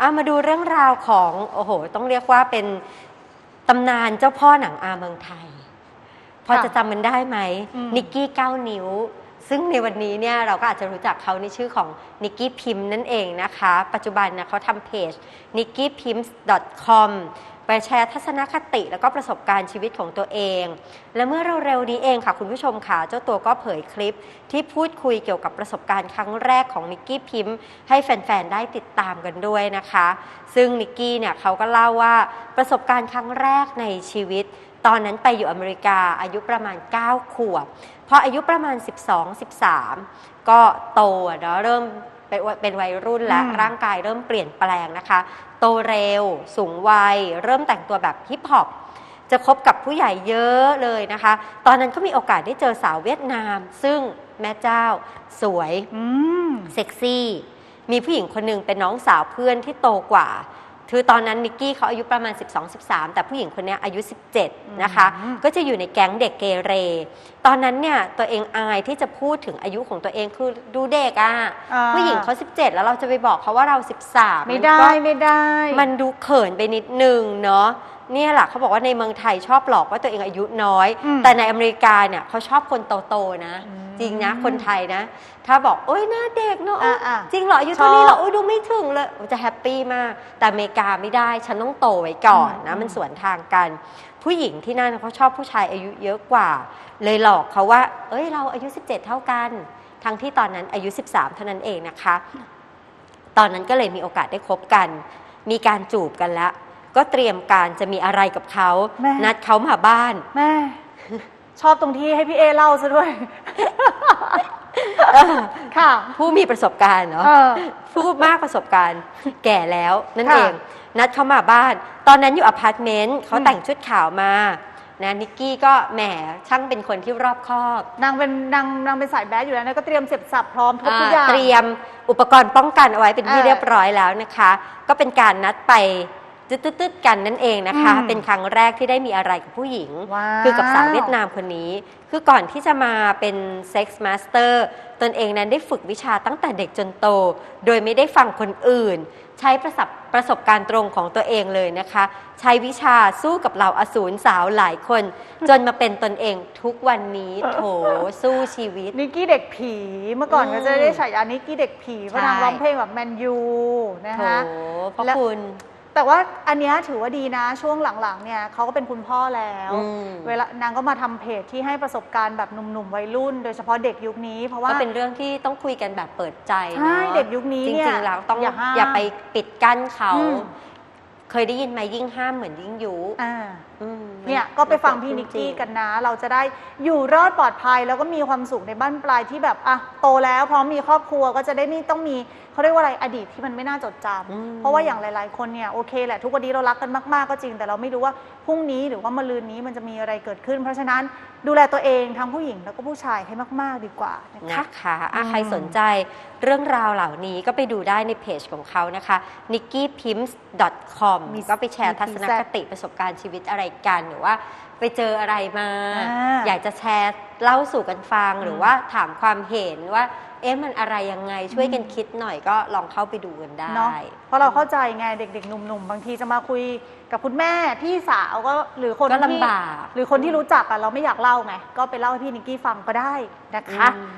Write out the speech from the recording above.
อะมาดูเรื่องราวของโอ้โห ต้องเรียกว่าเป็นตำนานเจ้าพ่อหนังอาเมืองไทย พอค่ะจะจำมันได้ไหมอืมนิกกี้เก้านิ้ว ซึ่งในวันนี้เนี่ยเราก็อาจจะรู้จักเขาในชื่อของนิกกี้พิมพ์นั่นเองนะคะ ปัจจุบันนะเขาทำเพจ n i k k i p i m s com ไปแชร์ทัศนคติ แล้วก็ประสบการณ์ชีวิตของตัวเอง และเมื่อเร็วๆนี้เองค่ะ คุณผู้ชมค่ะ เจ้าตัวก็เผยคลิปที่พูดคุยเกี่ยวกับประสบการณ์ครั้งแรกของนิกกี้พิมพ์ ให้แฟนๆ ได้ติดตามกันด้วยนะคะ ซึ่งนิกกี้เนี่ยเขาก็เล่าว่าประสบการณ์ครั้งแรกในชีวิต ตอนนั้นไปอยู่อเมริกาอายุประมาณ 9 ขวบพออายุประมาณ 12-13 ก็โตเนาะเริ่ม เป็นวัยเป็นวัยรุ่นแล้วอืมร่างกายเริ่มเปลี่ยนแปลงนะคะ โตเร็ว สูงวัย เริ่มแต่งตัวแบบฮิปฮอปจะคบกับผู้ใหญ่เยอะเลยนะคะ ตอนนั้นก็มีโอกาสได้เจอสาวเวียดนาม ซึ่งแม่เจ้า สวยอืมเซ็กซี่ มีผู้หญิงคนหนึ่งเป็นน้องสาวเพื่อนที่โตกว่า คือตอนนั้นนิกกี้เขาอายุประมาณ 12-13 แต่ผู้หญิงคนเนี้ยอายุ 17 นะคะอืมก็จะอยู่ในแก๊งเด็กเกเร ตอนนั้นเนี่ยตัวเองอายที่จะพูดถึงอายุของตัวเองคือดูเด็กอะอ่าผู้หญิงเขา 17 แล้วเราจะไปบอกเขาว่าเรา 13 ไม่นได้ก็ไม่ได้ มันดูเขินไปนิดนึงเนาะ เนี่ยแหละเขาบอกว่าในเมืองไทยชอบหลอกว่าตัวเองอายุน้อย อืมแต่ในอเมริกาเนี่ยเขาชอบคนโตๆนะ อืมจริงนะคนไทยนะ ถ้าบอกโอ๊ยหน้าเด็กเนาะอะอะจริงเหรออายุเท่านี้ชอบเหรอโอ๊ยดูไม่ถึงเลยจะแฮปปี้มาก แต่อเมริกาไม่ได้ฉันต้องโตไว้ก่อนนะ อืม มันสวนทางกัน ผู้หญิงที่นั่นเขาชอบผู้ชายอายุเยอะกว่า เลยหลอกเขาว่า เอ้ยเราอายุ 17 เท่ากัน ทั้งที่ตอนนั้นอายุ 13 เท่านั้นเองนะคะ ตอนนั้นก็เลยมีโอกาสได้คบกัน มีการจูบกันแล้ว ก็เตรียมการจะมีอะไรกับเขาแม่ นัดเขามาบ้าน แม่ ชอบตรงที่ให้พี่เอเล่าซะด้วย ค่ะผู้มีประสบการณ์เนาะ เออ ผู้มากประสบการณ์แก่แล้วนั่นค่ะเอง นัดเขามาบ้าน ตอนนั้นอยู่อพาร์ตเมนต์เขาอืม แต่งชุดขาวมานะนิกกี้ก็แหมช่างเป็นคนที่รอบคอบนางเป็นนางนางเป็นสายแบดอยู่แล้วนะก็เตรียมเสียบสับพร้อมทุกทุกอย่างเตรียมอุปกรณ์ป้องกันเอาไว้เป็นที่เออ เรียบร้อยแล้วนะคะ ก็เป็นการนัดไป ตืดๆๆกันนั่นเองนะคะอืมเป็นครั้งแรกที่ได้มีอะไรกับผู้หญิงว้าวคือกับสาวเวียดนามคนนี้ คือก่อนที่จะมาเป็นเซ็กซ์มาสเตอร์ตนเองนั้นได้ฝึกวิชาตั้งแต่เด็กจนโต โดยไม่ได้ฟังคนอื่น ใช้ประสบประสบการณ์ตรงของตัวเองเลยนะคะ ใช้วิชาสู้กับเหล่าอสูรสาวหลายคน จนมาเป็นตนเองทุกวันนี้โถสู้ชีวิตนิกกี้เด็กผีเมื่อก่อนอืมก็จะได้ฉายานิกกี้เด็กผีเพราะใช่นางร้องเพลงแบบแมนยูนะโถคะพระและคุณ แต่ว่าอันเนี้ยถือว่าดีนะช่วงหลังๆเนี่ยเขาก็เป็นคุณพ่อแล้ว อืม เวลานางก็มาทำเพจที่ให้ประสบการณ์แบบหนุ่มๆวัยรุ่น โดยเฉพาะเด็กยุคนี้ เพราะว่า ก็เป็นเรื่องที่ต้องคุยกันแบบเปิดใจใช่เนาะเด็กยุคนี้จเนี่ยริงๆแล้วต้องอย่าห้ามอย่าไปปิดกั้นเขา อืม เคยได้ยินไหมยิ่งห้ามเหมือนยิ่งยุ อ่า อืม เนี่ยก็ไปฟังพี่นิกกี้กันนะ เราจะได้อยู่รอดปลอดภัย แล้วก็มีความสุขในบ้านปลายที่แบบอะโตแล้วพร้อมมีครอบครัวก็จะได้ไม่ต้องมีเขาเรียกว่าอะไรอดีตที่มันไม่น่าจดจำอืมเพราะว่าอย่างหลาย ๆ คนเนี่ยโอเคแหละทุกวันนี้เรารักกันมาก ๆ ก็จริง แต่เราไม่รู้ว่าพรุ่งนี้หรือว่ามะรืนนี้มันจะมีอะไรเกิดขึ้น เพราะฉะนั้นดูแลตัวเองทั้งผู้หญิงแล้วก็ผู้ชายให้มาก ๆ ดีกว่านะนะคะคะอะอืมใครสนใจเรื่องราวเหล่านี้ก็ไปดูได้ในเพจของเขานะคะ nikkipimps.com มีก็ไปแชร์มีทัศน PZ คติประสบการณ์ชีวิตอะไรกันหรือว่าไปเจออะไรมา อ่าอยากจะแชร์เล่าสู่กันฟัง อืม หรือว่าถามความเห็นว่า เอ๊ะมันอะไรยังไงช่วยกันคิดหน่อยก็ลองเข้าไปดูกันได้ เนาะเพราะเราเข้าใจไงเด็กๆหนุ่มๆ บางทีจะมาคุยกับคุณแม่พี่สาวก็หรือคนก็ที่ลำบาก หรือคนที่รู้จักอะเราไม่อยากเล่าไงก็ไปเล่าให้พี่นิกกี้ฟังก็ได้นะคะ อืม